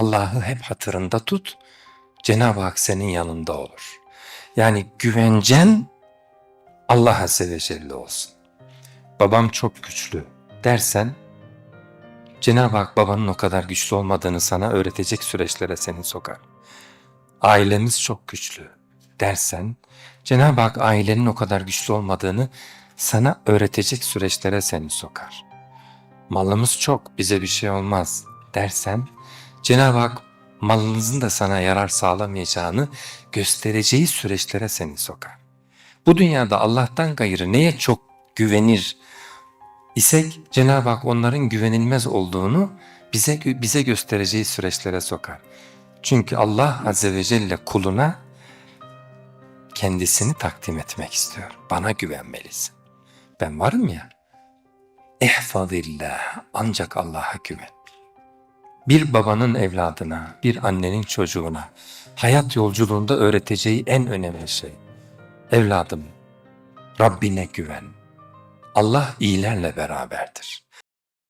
Allah'ı hep hatırında tut. Cenab-ı Hak senin yanında olur. Yani güvencen Allah Azze ve Celle olsun. Babam çok güçlü dersen Cenab-ı Hak babanın o kadar güçlü olmadığını sana öğretecek süreçlere seni sokar. Ailemiz çok güçlü dersen Cenab-ı Hak ailenin o kadar güçlü olmadığını sana öğretecek süreçlere seni sokar. Malımız çok bize bir şey olmaz dersen Cenab-ı Hak malınızın da sana yarar sağlamayacağını göstereceği süreçlere seni sokar. Bu dünyada Allah'tan gayrı neye çok güvenir isek Cenab-ı Hak onların güvenilmez olduğunu bize bize göstereceği süreçlere sokar. Çünkü Allah Azze ve Celle kuluna kendisini takdim etmek istiyor. Bana güvenmelisin. Ben varım ya. Ehfazillah ancak Allah'a güven. Bir babanın evladına, bir annenin çocuğuna hayat yolculuğunda öğreteceği en önemli şey. Evladım, Rabbine güven. Allah iyilerle beraberdir.